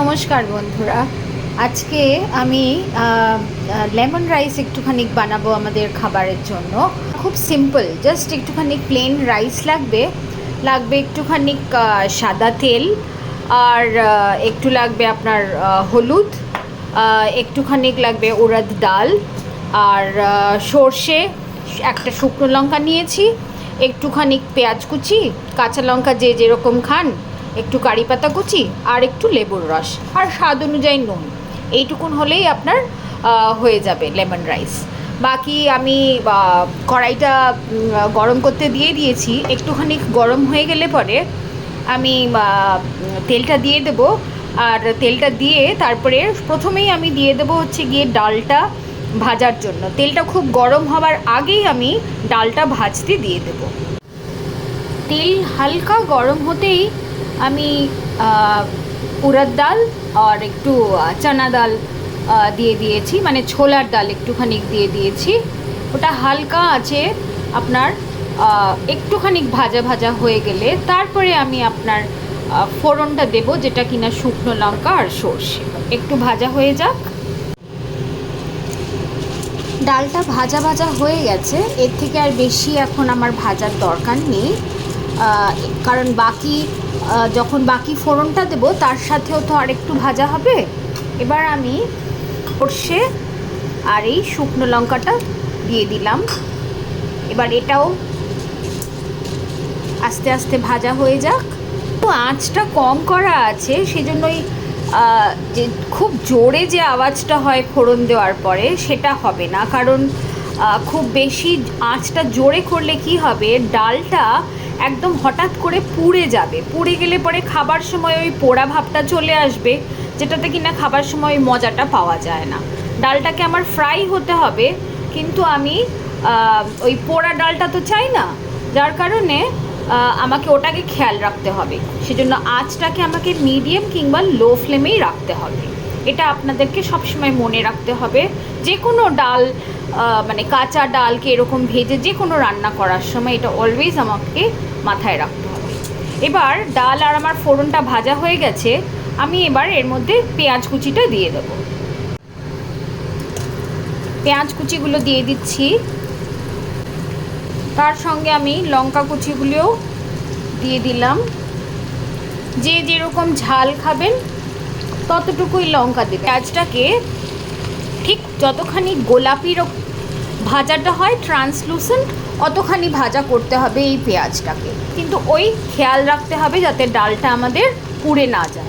নমস্কার বন্ধুরা। আজকে আমি লেমন রাইস একটুখানি বানাবো আমাদের খাবারের জন্য। খুব সিম্পল জাস্ট একটুখানি প্লেন রাইস লাগবে। লাগবে একটুখানি সাদা তেল, আর একটু লাগবে আপনার হলুদ একটুখানি লাগবে উড়দ ডাল, আর সর্ষে, একটা শুকনো লঙ্কা নিয়েছি, একটুখানি পেঁয়াজ কুচি, কাঁচা লঙ্কা যে যেরকম খান একটু কারি পাতা কুচি আর একটু লেবুর রস, আর স্বাদ অনুযায়ী নুন। এইটুকুন হলেই আপনার হয়ে যাবে লেমন রাইস। বাকি আমি কড়াইটা গরম করতে দিয়ে দিয়েছি। একটুখানি গরম হয়ে গেলে পরে আমি তেলটা দিয়ে দেব। আর তেলটা দিয়ে তারপরে প্রথমেই আমি দিয়ে দেবো হচ্ছে গিয়ে ডালটা ভাজার জন্য। তেলটা খুব গরম হওয়ার আগেই আমি ডালটা ভাজতে দিয়ে দেবো। তেল হালকা গরম হতেই আমি উড়দ ডাল আর একটু চানা ডাল দিয়ে দিয়েছি। মানে ছোলার ডাল একটুখানি দিয়ে দিয়েছি। ওটা হালকা আছে আপনার একটুখানি ভাজা ভাজা হয়ে গেলে। তারপরে আমি আপনার ফোড়নটা দেব যেটা কিনা শুকনো লঙ্কা আর সর্ষে। একটু ভাজা হয়ে যাক। ডালটা ভাজা ভাজা হয়ে গেছে। এর থেকে আর বেশি এখন আমার ভাজার দরকার নেই। কারণ বাকি যখন বাকি ফোড়নটা দেবো, তার সাথেও তো আর একটু ভাজা হবে। এবার আমি সর্ষে আর এই শুকনো লঙ্কাটা দিয়ে দিলাম। এবার এটাও আস্তে আস্তে ভাজা হয়ে যাক। তো আঁচটা কম করা আছে, সেজন্যই যে খুব জোরে যে আওয়াজটা হয় ফোড়ন দেওয়ার পরে, সেটা হবে না। কারণ খুব বেশি আঁচটা জোরে করলে কি হবে? ডালটা একদম হঠাৎ করে পুড়ে যাবে। পুড়ে গেলে পরে খাবার সময় ওই পোড়া ভাবটা চলে আসবে, যেটাতে কিনা খাবার সময় মজাটা পাওয়া যায় না। ডালটাকে আমার ফ্রাই হতে হবে, কিন্তু আমি ওই পোড়া ডালটা তো চাই না। যার কারণে আমাকে ওটাকে খেয়াল রাখতে হবে। সেজন্য আঁচটাকে আমাকে মিডিয়াম কিংবা লো ফ্লেমেই রাখতে হবে। এটা আপনাদেরকে সবসময় মনে রাখতে হবে। যে কোনো ডাল মানে কাঁচা ডালকে এরকম ভেজে যে কোনো রান্না করার সময় এটা অলওয়েজ আমাকে মাথায় রাখতে হবে। এবার ডাল আর আমার ফোড়নটা ভাজা হয়ে গেছে, আমি এবার এর মধ্যে পেঁয়াজ কুচিটা দিয়ে দেবো। পেঁয়াজ কুচিগুলো দিয়ে দিচ্ছি। তার সঙ্গে আমি লঙ্কা কুচিগুলোও দিয়ে দিলাম। যে যেরকম ঝাল খাবেন ততটুকুই লঙ্কা দেবে। পেঁয়াজটাকে ঠিক যতখানি গোলাপি রক- ভাজাটা হয় ট্রান্সলুসেন্ট অতখানি ভাজা করতে হবে এই পেঁয়াজটাকে। কিন্তু ওই খেয়াল রাখতে হবে যাতে ডালটা আমাদের পুড়ে না যায়।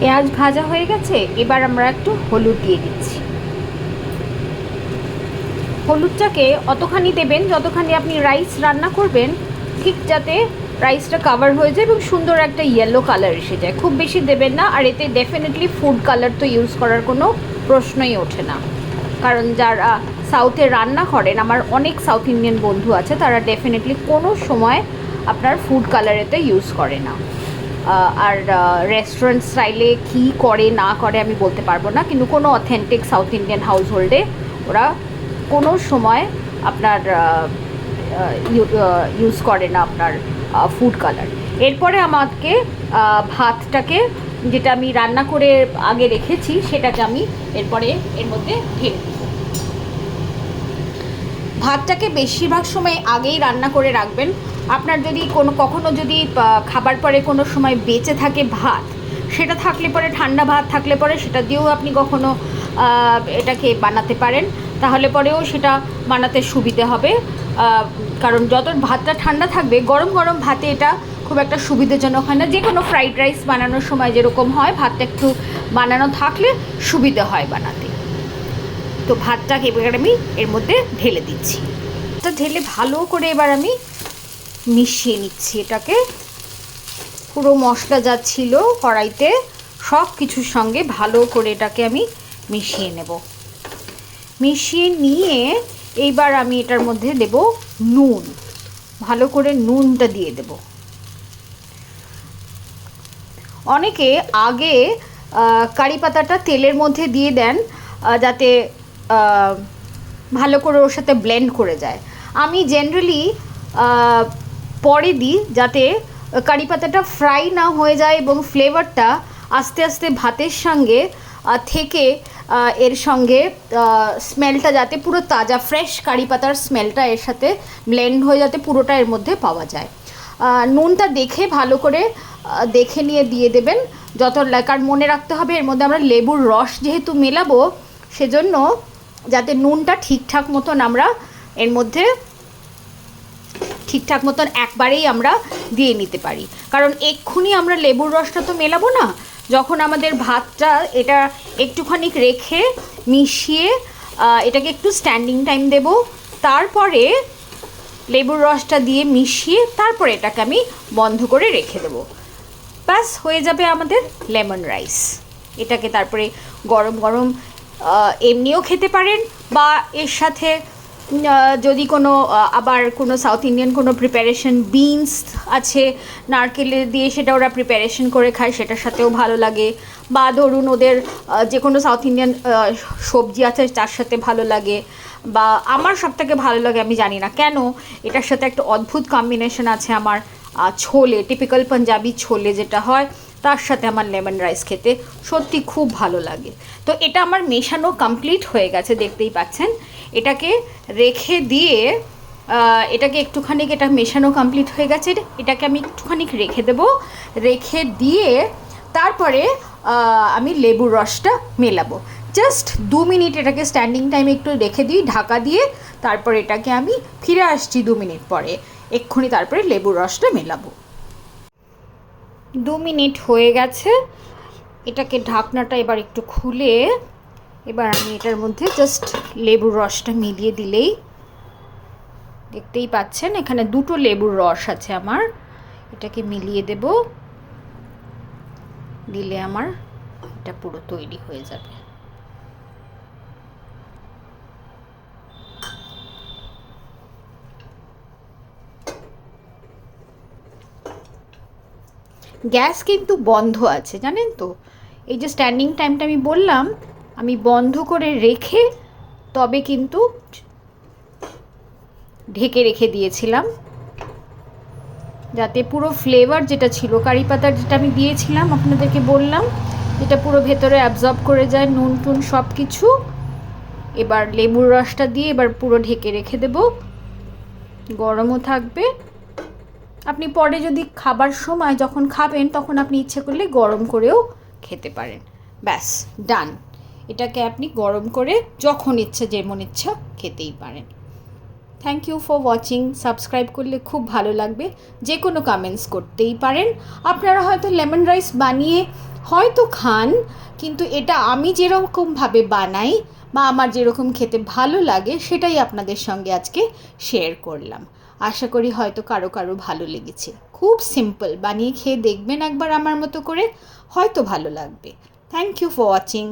পেঁয়াজ ভাজা হয়ে গেছে, এবার আমরা একটু হলুদ দিয়ে দিচ্ছি। হলুদটাকে অতখানি দেবেন, যতখানি আপনি রাইস রান্না করবেন, ঠিক যাতে রাইসটা কাভার হয়ে যায় এবং সুন্দর একটা ইয়েলো কালার এসে যায়। খুব বেশি দেবেন না, আর এতে ডেফিনেটলি ফুড কালার তো ইউজ করার কোনো প্রশ্নই ওঠে না। কারণ যারা সাউথে রান্না করেন, আমার অনেক সাউথ ইন্ডিয়ান বন্ধু আছে, তারা ডেফিনেটলি কোনো সময় আপনার ফুড কালারেতে ইউজ করে না। আর রেস্টুরেন্ট স্টাইলে কী করে, না করে আমি বলতে পারব না, কিন্তু কোনো অথেন্টিক সাউথ ইন্ডিয়ান হাউস হোল্ডে ওরা কোনো সময় আপনার ইউজ করে না আপনার ফুড কালার এরপরে আমাকে ভাতটাকে যেটা আমি রান্না করে আগে রেখেছি, সেটাকে আমি এরপরে এর মধ্যে ঢেলে ভাতটাকে বেশিরভাগ সময় আগেই রান্না করে রাখবেন। আপনার যদি কোনো, কখনো যদি খাবার পরে কোনো সময় বেঁচে থাকে ভাত, সেটা থাকলে পরে, ঠান্ডা ভাত থাকলে পরে, সেটা দিয়েও আপনি কখনো এটাকে বানাতে পারেন। তাহলে পরেও সেটা বানাতে সুবিধে হবে। কারণ যত ভাতটা ঠান্ডা থাকবে, গরম গরম ভাতে এটা খুব একটা সুবিধাজনক হয় না। যে কোনো ফ্রাইড রাইস বানানোর সময় যেরকম হয়, ভাতটা একটু বানানো থাকলে সুবিধে হয় বানাতে। তো ভাতটাকে এবার আমি এর মধ্যে ঢেলে দিচ্ছি। এটা ঢেলে ভালো করে এবার আমি মিশিয়ে নিচ্ছি এটাকে। পুরো মশলা যা ছিল কড়াইতে সব কিছুর সঙ্গে ভালো করে এটাকে আমি মিশিয়ে নেব। মিশিয়ে নিয়ে এইবার আমি এটার মধ্যে দেব নুন। ভালো করে নুনটা দিয়ে দেব। অনেকে আগে কারি পাতাটা তেলের মধ্যে দিয়ে দেন যাতে ভালো করে ওর সাথে ব্লেন্ড করে যায়। আমি জেনারেলি পরে দিই যাতে কারি পাতাটা ফ্রাই না হয়ে যায় এবং ফ্লেভারটা আস্তে আস্তে ভাতের সঙ্গে থেকে এর সঙ্গে স্মেলটা যাতে পুরো তাজা ফ্রেশ কারি পাতার স্মেলটা এর সাথে ব্লেন্ড হয়ে যাতে পুরোটা এর মধ্যে পাওয়া যায়। নুনটা দেখে ভালো করে দেখে নিয়ে দিয়ে দেবেন। যত কারণ মনে রাখতে হবে এর মধ্যে আমরা লেবুর রস যেহেতু মেলাবো, সেজন্য যাতে নুনটা ঠিকঠাক মতন আমরা এর মধ্যে ঠিকঠাক মতন একবারেই আমরা দিয়ে নিতে পারি। কারণ এক্ষুনি আমরা লেবুর রসটা তো মেলাবো না যখন আমাদের ভাতটা এটা একটুখানি রেখে মিশিয়ে এটাকে একটু স্ট্যান্ডিং টাইম দেব। তারপরে লেবুর রসটা দিয়ে মিশিয়ে তারপরে এটাকে আমি বন্ধ করে রেখে দেবো। ব্যাস, হয়ে যাবে আমাদের লেমন রাইস। এটাকে তারপরে গরম গরম এমনিও খেতে পারেন বা এর সাথে যদি কোনো আবার কোনো সাউথ ইন্ডিয়ান কোনো প্রিপারেশন বিনস আছে, নারকেলে দিয়ে সেটা ওরা প্রিপারেশন করে খায়, সেটার সাথেও ভালো লাগে। বা ধরুন ওদের যে কোনো সাউথ ইন্ডিয়ান সবজি আছে, তার সাথে ভালো লাগে। বা আমার সব থেকে ভালো লাগে, আমি জানি না কেন, এটার সাথে একটা অদ্ভুত কম্বিনেশন আছে আমার ছোলে টিপিক্যাল পাঞ্জাবি ছোলে যেটা হয়। তার সাথে আমার লেমন রাইস খেতে সত্যি খুব ভালো লাগে। তো এটা আমার মেশানো কমপ্লিট হয়ে গেছে, দেখতেই পাচ্ছেন। এটাকে রেখে দিয়ে এটাকে একটুখানি এটা মেশানো কমপ্লিট হয়ে গেছে। এটাকে আমি একটুখানি রেখে দেব। রেখে দিয়ে তারপরে আমি লেবুর রসটা মেলাবো। জাস্ট দু মিনিট এটাকে স্ট্যান্ডিং টাইমে একটু রেখে দিই, ঢাকা দিয়ে তারপর এটাকে আমি ফিরে আসছি দু মিনিট পরে। এক্ষুনি তারপরে লেবুর রসটা মেলাবো। দু মিনিট হয়ে গেছে। এটাকে ঢাকনাটা এবার একটু খুলে এবার আমি এটার মধ্যে জাস্ট লেবুর রসটা মিলিয়ে দিলেই দেখতেই পাচ্ছেন, এখানে দুটো লেবুর রস আছে আমার। এটাকে মিলিয়ে দেব। দিলে আমার এটা পুরো তৈরি হয়ে যাবে। গ্যাস কিন্তু বন্ধ আছে, জানেন তো? এই যে স্ট্যান্ডিং টাইমটা আমি বললাম, আমি বন্ধ করে রেখে তবে কিন্তু ঢেকে রেখে দিয়েছিলাম। যাতে পুরো ফ্লেভার যেটা ছিল, কারি পাতার যেটা আমি দিয়েছিলাম, আপনাদেরকে বললাম যেটা পুরো ভেতরে অ্যাবজর্ব করে যায়, নুন টুন সব কিছু এবার লেবুর রসটা দিয়ে এবার পুরো ঢেকে রেখে দেব। গরমও থাকবে। আপনি পরে যদি খাবার সময় যখন খাবেন, তখন আপনি ইচ্ছে করলে গরম করেও খেতে পারেন। ব্যাস, ডান। এটাকে আপনি গরম করে যখন ইচ্ছা, যেমন ইচ্ছা, খেতেই পারেন। Thank you for watching subscribe করলে খুব ভালো লাগবে। যে কোনো কমেন্টস করতেই পারেন। আপনারা হয়তো লেমন রাইস বানিয়ে হয়তো খান, কিন্তু এটা আমি যেরকমভাবে বানাই বা আমার যেরকম খেতে ভালো লাগে, সেটাই আপনাদের সঙ্গে আজকে শেয়ার করলাম। আশা করি হয়তো কারও কারও ভালো লেগেছে। খুব সিম্পল বানিয়ে খেয়ে দেখবেন একবার আমার মতো করে, হয়তো ভালো লাগবে। Thank you for watching